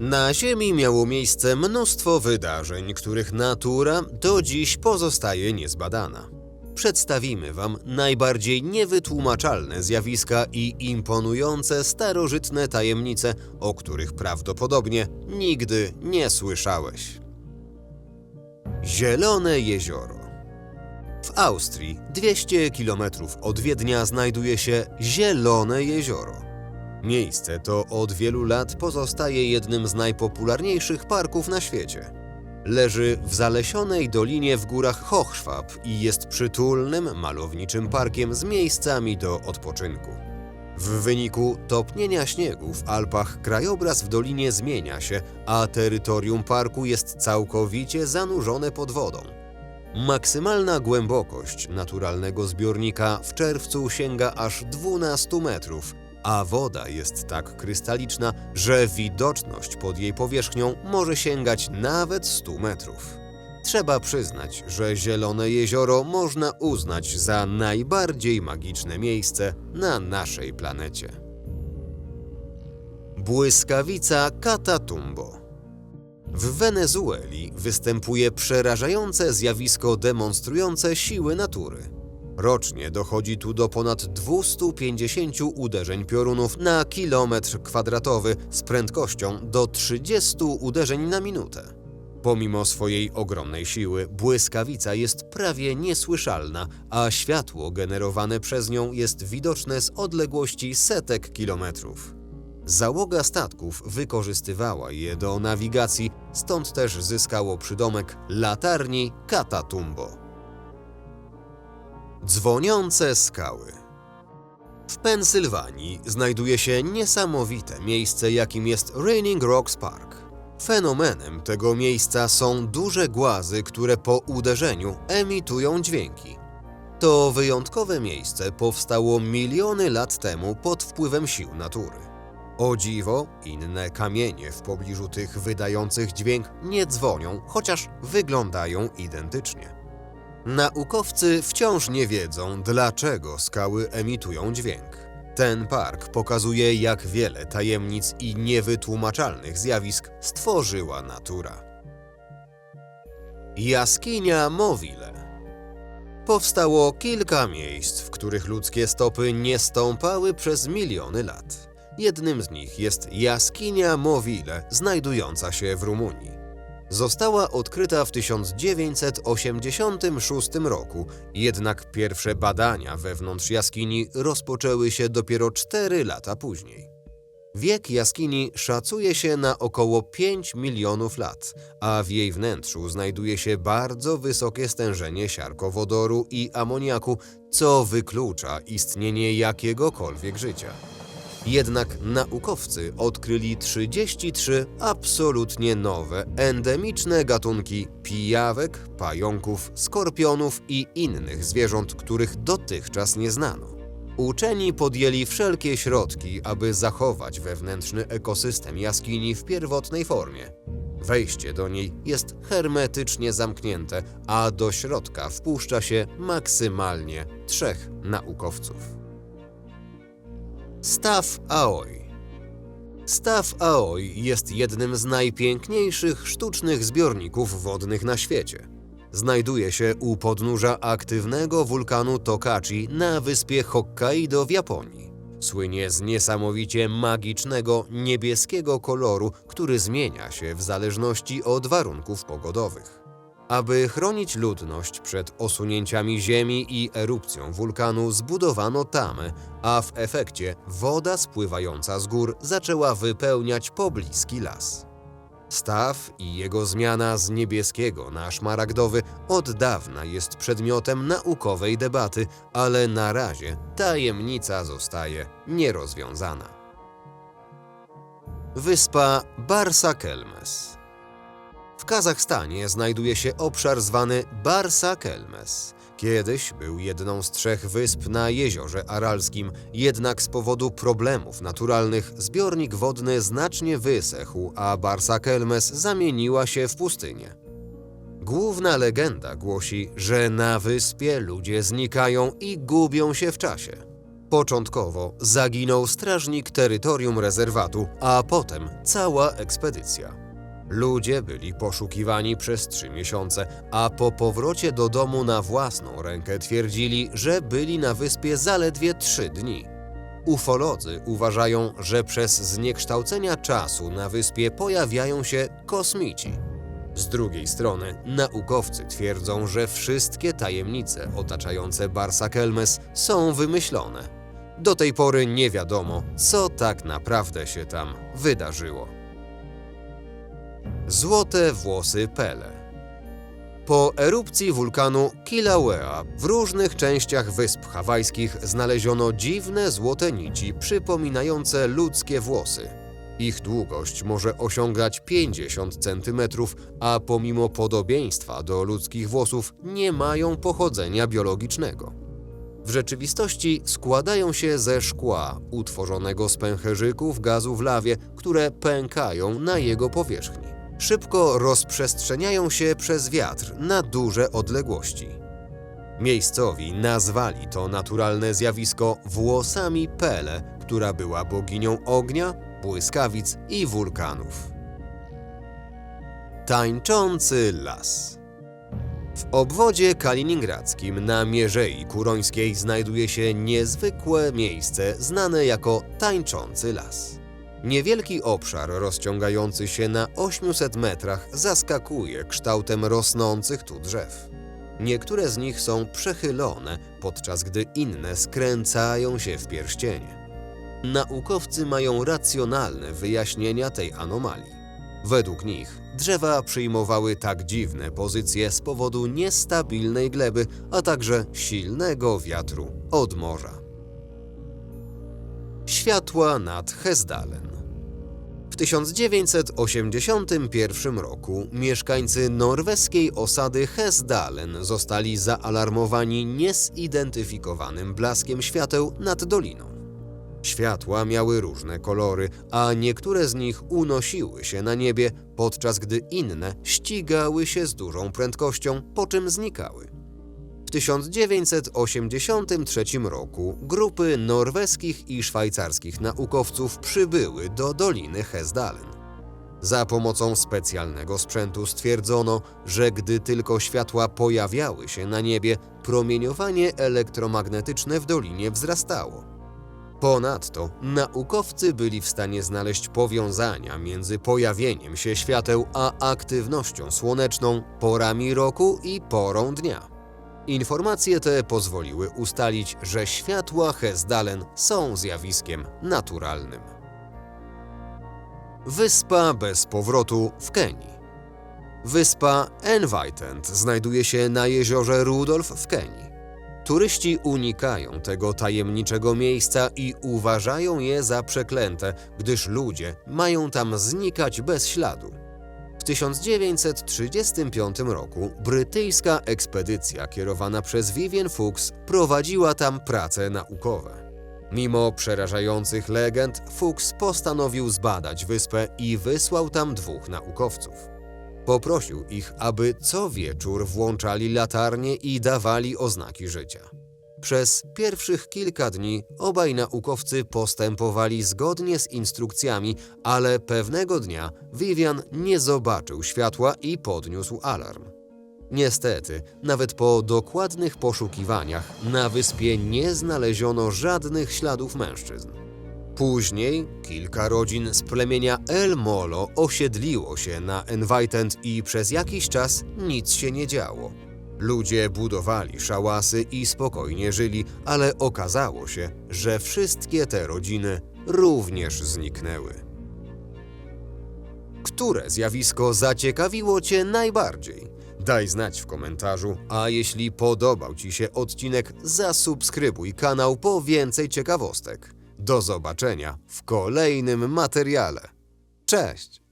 Na Ziemi miało miejsce mnóstwo wydarzeń, których natura do dziś pozostaje niezbadana. Przedstawimy Wam najbardziej niewytłumaczalne zjawiska i imponujące starożytne tajemnice, o których prawdopodobnie nigdy nie słyszałeś. Zielone jezioro. W Austrii, 200 km od Wiednia, znajduje się Zielone jezioro. Miejsce to od wielu lat pozostaje jednym z najpopularniejszych parków na świecie. Leży w zalesionej dolinie w górach Hochschwab i jest przytulnym, malowniczym parkiem z miejscami do odpoczynku. W wyniku topnienia śniegu w Alpach krajobraz w dolinie zmienia się, a terytorium parku jest całkowicie zanurzone pod wodą. Maksymalna głębokość naturalnego zbiornika w czerwcu sięga aż 12 metrów, a woda jest tak krystaliczna, że widoczność pod jej powierzchnią może sięgać nawet 100 metrów. Trzeba przyznać, że Zielone Jezioro można uznać za najbardziej magiczne miejsce na naszej planecie. Błyskawica Catatumbo w Wenezueli występuje przerażające zjawisko demonstrujące siły natury. Rocznie dochodzi tu do ponad 250 uderzeń piorunów na kilometr kwadratowy z prędkością do 30 uderzeń na minutę. Pomimo swojej ogromnej siły, błyskawica jest prawie niesłyszalna, a światło generowane przez nią jest widoczne z odległości setek kilometrów. Załoga statków wykorzystywała je do nawigacji, stąd też zyskało przydomek latarni Catatumbo. Dzwoniące skały. W Pensylwanii znajduje się niesamowite miejsce, jakim jest Raining Rocks Park. Fenomenem tego miejsca są duże głazy, które po uderzeniu emitują dźwięki. To wyjątkowe miejsce powstało miliony lat temu pod wpływem sił natury. O dziwo, inne kamienie w pobliżu tych wydających dźwięk nie dzwonią, chociaż wyglądają identycznie. Naukowcy wciąż nie wiedzą, dlaczego skały emitują dźwięk. Ten park pokazuje, jak wiele tajemnic i niewytłumaczalnych zjawisk stworzyła natura. Jaskinia Mowile Powstało kilka miejsc, w których ludzkie stopy nie stąpały przez miliony lat. Jednym z nich jest jaskinia Mowile, znajdująca się w Rumunii. Została odkryta w 1986 roku, jednak pierwsze badania wewnątrz jaskini rozpoczęły się dopiero 4 lata później. Wiek jaskini szacuje się na około 5 milionów lat, a w jej wnętrzu znajduje się bardzo wysokie stężenie siarkowodoru i amoniaku, co wyklucza istnienie jakiegokolwiek życia. Jednak naukowcy odkryli 33 absolutnie nowe, endemiczne gatunki pijawek, pająków, skorpionów i innych zwierząt, których dotychczas nie znano. Uczeni podjęli wszelkie środki, aby zachować wewnętrzny ekosystem jaskini w pierwotnej formie. Wejście do niej jest hermetycznie zamknięte, a do środka wpuszcza się maksymalnie trzech naukowców. Staw Aoi. Staw Aoi jest jednym z najpiękniejszych sztucznych zbiorników wodnych na świecie. Znajduje się u podnóża aktywnego wulkanu Tokachi na wyspie Hokkaido w Japonii. Słynie z niesamowicie magicznego niebieskiego koloru, który zmienia się w zależności od warunków pogodowych. Aby chronić ludność przed osunięciami ziemi i erupcją wulkanu, zbudowano tamę, a w efekcie woda spływająca z gór zaczęła wypełniać pobliski las. Staw i jego zmiana z niebieskiego na szmaragdowy od dawna jest przedmiotem naukowej debaty, ale na razie tajemnica zostaje nierozwiązana. Wyspa Barsa Kelmes w Kazachstanie znajduje się obszar zwany Barsa Kelmes. Kiedyś był jedną z trzech wysp na jeziorze Aralskim, jednak z powodu problemów naturalnych zbiornik wodny znacznie wysechł, a Barsa Kelmes zamieniła się w pustynię. Główna legenda głosi, że na wyspie ludzie znikają i gubią się w czasie. Początkowo zaginął strażnik terytorium rezerwatu, a potem cała ekspedycja. Ludzie byli poszukiwani przez trzy miesiące, a po powrocie do domu na własną rękę twierdzili, że byli na wyspie zaledwie trzy dni. Ufolodzy uważają, że przez zniekształcenia czasu na wyspie pojawiają się kosmici. Z drugiej strony, naukowcy twierdzą, że wszystkie tajemnice otaczające Barsa Kelmes są wymyślone. Do tej pory nie wiadomo, co tak naprawdę się tam wydarzyło. Złote włosy Pele. Po erupcji wulkanu Kilauea w różnych częściach wysp hawajskich znaleziono dziwne złote nici przypominające ludzkie włosy. Ich długość może osiągać 50 cm, a pomimo podobieństwa do ludzkich włosów nie mają pochodzenia biologicznego. W rzeczywistości składają się ze szkła utworzonego z pęcherzyków gazu w lawie, które pękają na jego powierzchni. Szybko rozprzestrzeniają się przez wiatr na duże odległości. Miejscowi nazwali to naturalne zjawisko włosami Pele, która była boginią ognia, błyskawic i wulkanów. Tańczący las. W obwodzie kaliningradzkim na Mierzei Kurońskiej znajduje się niezwykłe miejsce znane jako Tańczący Las. Niewielki obszar rozciągający się na 800 metrach zaskakuje kształtem rosnących tu drzew. Niektóre z nich są przechylone, podczas gdy inne skręcają się w pierścienie. Naukowcy mają racjonalne wyjaśnienia tej anomalii. Według nich drzewa przyjmowały tak dziwne pozycje z powodu niestabilnej gleby, a także silnego wiatru od morza. Światła nad Hesdalen. W 1981 roku mieszkańcy norweskiej osady Hesdalen zostali zaalarmowani niezidentyfikowanym blaskiem świateł nad doliną. Światła miały różne kolory, a niektóre z nich unosiły się na niebie, podczas gdy inne ścigały się z dużą prędkością, po czym znikały. W 1983 roku grupy norweskich i szwajcarskich naukowców przybyły do Doliny Hesdalen. Za pomocą specjalnego sprzętu stwierdzono, że gdy tylko światła pojawiały się na niebie, promieniowanie elektromagnetyczne w dolinie wzrastało. Ponadto naukowcy byli w stanie znaleźć powiązania między pojawieniem się świateł a aktywnością słoneczną, porami roku i porą dnia. Informacje te pozwoliły ustalić, że światła Hesdalen są zjawiskiem naturalnym. Wyspa bez powrotu w Kenii. Wyspa Enlightened znajduje się na jeziorze Rudolf w Kenii. Turyści unikają tego tajemniczego miejsca i uważają je za przeklęte, gdyż ludzie mają tam znikać bez śladu. W 1935 roku brytyjska ekspedycja kierowana przez Vivian Fuchs prowadziła tam prace naukowe. Mimo przerażających legend, Fuchs postanowił zbadać wyspę i wysłał tam dwóch naukowców. Poprosił ich, aby co wieczór włączali latarnie i dawali oznaki życia. Przez pierwszych kilka dni obaj naukowcy postępowali zgodnie z instrukcjami, ale pewnego dnia Vivian nie zobaczył światła i podniósł alarm. Niestety, nawet po dokładnych poszukiwaniach na wyspie nie znaleziono żadnych śladów mężczyzn. Później kilka rodzin z plemienia El Molo osiedliło się na Enlightened i przez jakiś czas nic się nie działo. Ludzie budowali szałasy i spokojnie żyli, ale okazało się, że wszystkie te rodziny również zniknęły. Które zjawisko zaciekawiło Cię najbardziej? Daj znać w komentarzu, a jeśli podobał Ci się odcinek, zasubskrybuj kanał po więcej ciekawostek. Do zobaczenia w kolejnym materiale. Cześć!